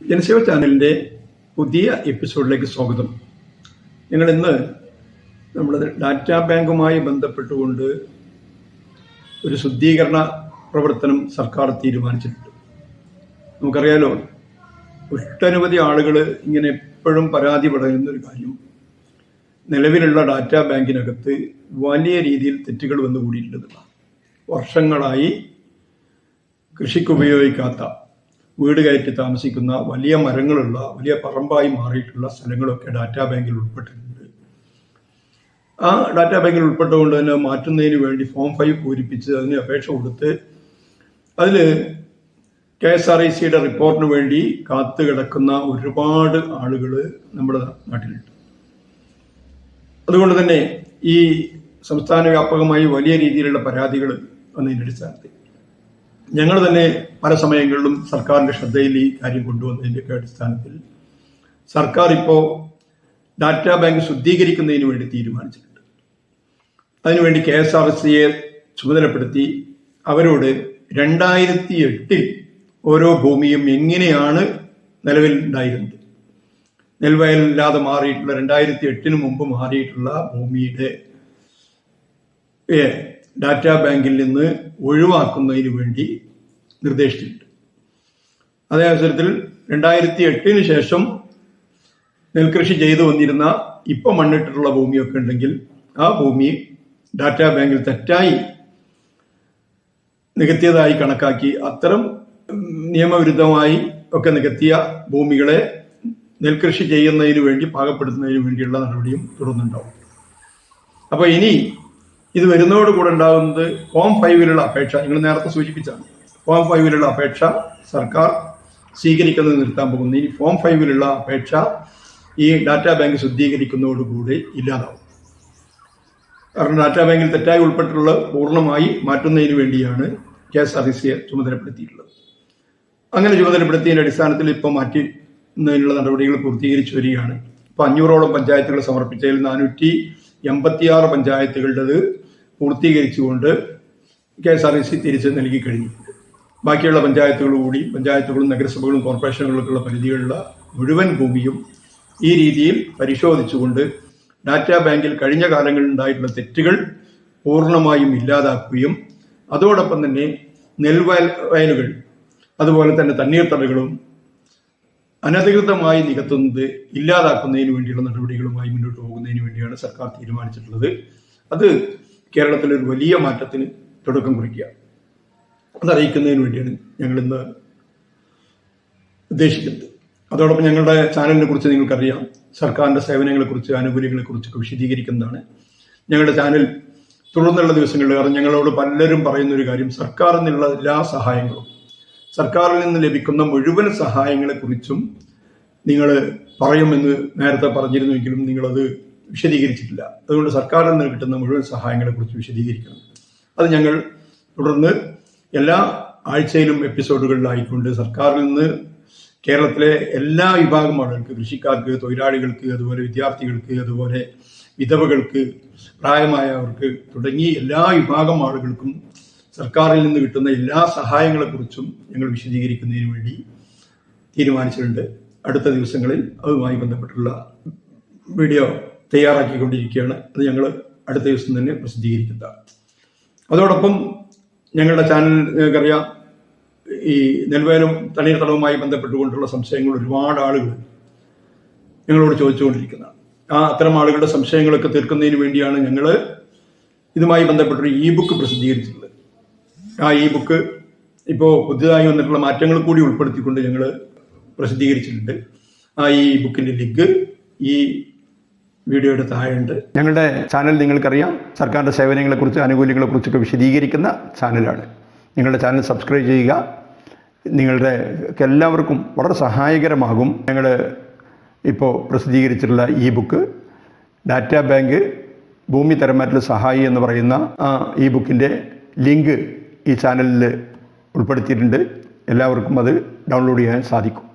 ജനസേവ ചാനലിന്റെ പുതിയ എപ്പിസോഡിലേക്ക് സ്വാഗതം. ഞങ്ങൾ ഇന്ന് നമ്മുടെ ഡാറ്റാ ബാങ്കുമായി ബന്ധപ്പെട്ടുകൊണ്ട് ഒരു ശുദ്ധീകരണ പ്രവർത്തനം സർക്കാർ തീരുമാനിച്ചിട്ടുണ്ട്. നമുക്കറിയാലോ ഒട്ടനവധി ആളുകൾ ഇങ്ങനെ എപ്പോഴും പരാതി പറയുന്ന ഒരു കാര്യം നിലവിലുള്ള ഡാറ്റാ ബാങ്കിനകത്ത് വലിയ രീതിയിൽ തെറ്റുകൾ വന്നു കൂടിയിട്ടുള്ളതാണ് വർഷങ്ങളായി കൃഷിക്ക് ഉപയോഗിക്കാത്ത വീട് കയറ്റി താമസിക്കുന്ന വലിയ മരങ്ങളുള്ള വലിയ പറമ്പായി മാറിയിട്ടുള്ള സ്ഥലങ്ങളൊക്കെ ഡാറ്റാ ബാങ്കിൽ ഉൾപ്പെട്ടിട്ടുണ്ട്. ആ ഡാറ്റാ ബാങ്കിൽ ഉൾപ്പെട്ടുകൊണ്ട് തന്നെ മാറ്റുന്നതിന് വേണ്ടി ഫോം ഫൈവ് പൂരിപ്പിച്ച് അതിന് അപേക്ഷ കൊടുത്ത് അതിൽ കെ എസ് ആർ ഐ സിയുടെ റിപ്പോർട്ടിന് വേണ്ടി കാത്തു കിടക്കുന്ന ഒരുപാട് ആളുകൾ നമ്മുടെ നാട്ടിലുണ്ട്. അതുകൊണ്ട് തന്നെ ഈ സംസ്ഥാന വ്യാപകമായി വലിയ രീതിയിലുള്ള പരാതികൾ വന്നതിന്റെ അടിസ്ഥാനത്തിൽ ഞങ്ങൾ തന്നെ പല സമയങ്ങളിലും സർക്കാരിന്റെ ശ്രദ്ധയിൽ ഈ കാര്യം കൊണ്ടുവന്നതിന്റെയൊക്കെ അടിസ്ഥാനത്തിൽ സർക്കാർ ഇപ്പോൾ ഡാറ്റാ ബാങ്ക് ശുദ്ധീകരിക്കുന്നതിന് വേണ്ടി തീരുമാനിച്ചിട്ടുണ്ട്. അതിനുവേണ്ടി കെ എസ് ആർ സിയെ ചുമതലപ്പെടുത്തി അവരോട് രണ്ടായിരത്തി എട്ടിൽ ഓരോ ഭൂമിയും എങ്ങനെയാണ് നിലവിൽ ഉണ്ടായിരുന്നത്? നെൽവയലില്ലാതെ മാറിയിട്ടുള്ള രണ്ടായിരത്തി എട്ടിന് മുമ്പ് മാറിയിട്ടുള്ള ഭൂമിയുടെ ഡാറ്റാ ബാങ്കിൽ നിന്ന് ഒഴിവാക്കുന്നതിന് വേണ്ടി നിർദ്ദേശിച്ചിട്ടുണ്ട്. അതേ അവസരത്തിൽ രണ്ടായിരത്തി എട്ടിന് ശേഷം നെൽകൃഷി ചെയ്തു വന്നിരുന്ന ഇപ്പം മണ്ണിട്ടിട്ടുള്ള ഭൂമിയൊക്കെ ഉണ്ടെങ്കിൽ ആ ഭൂമി ഡാറ്റാ ബാങ്കിൽ തെറ്റായി നികത്തിയതായി കണക്കാക്കി അത്തരം നിയമവിരുദ്ധമായി ഒക്കെ നികത്തിയ ഭൂമികളെ നെൽകൃഷി ചെയ്യുന്നതിന് വേണ്ടി പാകപ്പെടുത്തുന്നതിന് വേണ്ടിയുള്ള നടപടിയും തുടർന്നുണ്ടാവും. അപ്പോൾ ഇനി ഇത് വരുന്നതോടുകൂടെ ഉണ്ടാകുന്നത് ഫോം ഫൈവിലുള്ള അപേക്ഷ നിങ്ങൾ നേരത്തെ സൂചിപ്പിച്ചാണ് ഫോം ഫൈവിലുള്ള അപേക്ഷ സർക്കാർ സ്വീകരിക്കുന്നത് നിർത്താൻ പോകുന്നു. ഇനി ഫോം ഫൈവിലുള്ള അപേക്ഷ ഈ ഡാറ്റാ ബാങ്ക് ശുദ്ധീകരിക്കുന്നതോടുകൂടി ഇല്ലാതാവും. കാരണം ഡാറ്റാ ബാങ്കിൽ തെറ്റായി ഉൾപ്പെട്ടിട്ടുള്ള പൂർണമായി മാറ്റുന്നതിന് വേണ്ടിയാണ് കെ എസ് ആർ ടി സിയെ ചുമതലപ്പെടുത്തിയിട്ടുള്ളത്. അങ്ങനെ ചുമതലപ്പെടുത്തിയതിന്റെ അടിസ്ഥാനത്തിൽ ഇപ്പോൾ മാറ്റുന്നതിനുള്ള നടപടികൾ പൂർത്തീകരിച്ചു വരികയാണ്. ഇപ്പോൾ അഞ്ഞൂറോളം പഞ്ചായത്തുകൾ സമർപ്പിച്ചതിൽ നാനൂറ്റി എൺപത്തിയാറ് പഞ്ചായത്തുകളുടേത് പൂർത്തീകരിച്ചുകൊണ്ട് K S R T C തിരിച്ച് നൽകി കഴിഞ്ഞു. ബാക്കിയുള്ള പഞ്ചായത്തുകളുകൂടി പഞ്ചായത്തുകളും നഗരസഭകളും കോർപ്പറേഷനുകളൊക്കെയുള്ള പരിധികളിലുള്ള മുഴുവൻ ഭൂമിയും ഈ രീതിയിൽ പരിശോധിച്ചുകൊണ്ട് ഡാറ്റ ബാങ്കിൽ കഴിഞ്ഞ കാലങ്ങളിൽ ഉണ്ടായിട്ടുള്ള തെറ്റുകൾ പൂർണമായും ഇല്ലാതാക്കുകയും അതോടൊപ്പം തന്നെ നെൽവയൽ വയലുകൾ അതുപോലെ തന്നെ തണ്ണീർത്തടകളും അനധികൃതമായി നികത്തുന്നത് ഇല്ലാതാക്കുന്നതിന് വേണ്ടിയുള്ള നടപടികളുമായി മുന്നോട്ട് പോകുന്നതിന് വേണ്ടിയാണ് സർക്കാർ തീരുമാനിച്ചിട്ടുള്ളത്. അത് കേരളത്തിൽ ഒരു വലിയ മാറ്റത്തിന് തുടക്കം കുറിക്കുക. അതറിയിക്കുന്നതിന് വേണ്ടിയാണ് ഞങ്ങൾ ഇന്ന് ഉദ്ദേശിക്കുന്നത്. അതോടൊപ്പം ഞങ്ങളുടെ ചാനലിനെ കുറിച്ച് നിങ്ങൾക്കറിയാം. സർക്കാരിന്റെ സേവനങ്ങളെക്കുറിച്ച് ആനുകൂല്യങ്ങളെക്കുറിച്ചൊക്കെ വിശദീകരിക്കുന്നതാണ്. ഞങ്ങളുടെ ചാനൽ തുടർന്നുള്ള ദിവസങ്ങളിൽ കാരണം ഞങ്ങളോട് പലരും പറയുന്ന ഒരു കാര്യം സർക്കാരിൽ നിന്നുള്ള എല്ലാ സഹായങ്ങളും സർക്കാരിൽ നിന്ന് ലഭിക്കുന്ന മുഴുവൻ സഹായങ്ങളെക്കുറിച്ചും നിങ്ങൾ പറയുമെന്ന് നേരത്തെ പറഞ്ഞിരുന്നുവെങ്കിലും നിങ്ങളത് വിശദീകരിച്ചിട്ടില്ല. അതുകൊണ്ട് സർക്കാരിൽ നിന്ന് കിട്ടുന്ന മുഴുവൻ സഹായങ്ങളെ കുറിച്ച് വിശദീകരിക്കണം. അത് ഞങ്ങൾ തുടർന്ന് എല്ലാ ആഴ്ചയിലും എപ്പിസോഡുകളിലായിക്കൊണ്ട് സർക്കാരിൽ നിന്ന് കേരളത്തിലെ എല്ലാ വിഭാഗം ആളുകൾക്ക് കൃഷിക്കാർക്ക് തൊഴിലാളികൾക്ക് അതുപോലെ വിദ്യാർത്ഥികൾക്ക് അതുപോലെ വിധവകൾക്ക് പ്രായമായവർക്ക് തുടങ്ങി എല്ലാ വിഭാഗം ആളുകൾക്കും സർക്കാരിൽ നിന്ന് കിട്ടുന്ന എല്ലാ സഹായങ്ങളെക്കുറിച്ചും ഞങ്ങൾ വിശദീകരിക്കുന്നതിന് വേണ്ടി തീരുമാനിച്ചിട്ടുണ്ട്. അടുത്ത ദിവസങ്ങളിൽ അതുമായി ബന്ധപ്പെട്ടുള്ള വീഡിയോ തയ്യാറാക്കിക്കൊണ്ടിരിക്കുകയാണ്. അത് ഞങ്ങൾ അടുത്ത ദിവസം തന്നെ പ്രസിദ്ധീകരിക്കുന്നതാണ് അതോടൊപ്പം ഞങ്ങളുടെ ചാനൽ നിങ്ങൾക്കറിയാം ഈ നെൽവയലും തണ്ണീർത്തടവുമായി ബന്ധപ്പെട്ടുകൊണ്ടുള്ള സംശയങ്ങൾ ഒരുപാട് ആളുകൾ ഞങ്ങളോട് ചോദിച്ചുകൊണ്ടിരിക്കുന്നതാണ്. ആ അത്തരം ആളുകളുടെ സംശയങ്ങളൊക്കെ തീർക്കുന്നതിന് വേണ്ടിയാണ് ഞങ്ങൾ ഇതുമായി ബന്ധപ്പെട്ടൊരു ഇ ബുക്ക് പ്രസിദ്ധീകരിച്ചിട്ടുള്ളത്. ആ ഇ ബുക്ക് ഇപ്പോൾ പുതിയതായി വന്നിട്ടുള്ള മാറ്റങ്ങൾ കൂടി ഉൾപ്പെടുത്തിക്കൊണ്ട് ഞങ്ങൾ പ്രസിദ്ധീകരിച്ചിട്ടുണ്ട്. ആ ഈ ബുക്കിന്റെ ലിങ്ക് ഈ വീഡിയോയുടെ താഴെയുണ്ട്. ഞങ്ങളുടെ ചാനൽ നിങ്ങൾക്കറിയാം. സർക്കാരിന്റെ സേവനങ്ങളെക്കുറിച്ച് ആനുകൂല്യങ്ങളെക്കുറിച്ചൊക്കെ വിശദീകരിക്കുന്ന ചാനലാണ്. നിങ്ങളുടെ ചാനൽ സബ്സ്ക്രൈബ് ചെയ്യുക. നിങ്ങളുടെ എല്ലാവർക്കും വളരെ സഹായകരമാകും. ഞങ്ങൾ ഇപ്പോൾ പ്രസിദ്ധീകരിച്ചിട്ടുള്ള ഈ ബുക്ക് ഡാറ്റാ ബാങ്ക് ഭൂമി തരംമാറ്റൽ സഹായി എന്ന് പറയുന്ന ആ ഈ ബുക്കിന്റെ ലിങ്ക് ഈ ചാനലിൽ ഉൾപ്പെടുത്തിയിട്ടുണ്ട്. എല്ലാവർക്കും അത് ഡൗൺലോഡ് ചെയ്യാൻ സാധിക്കും.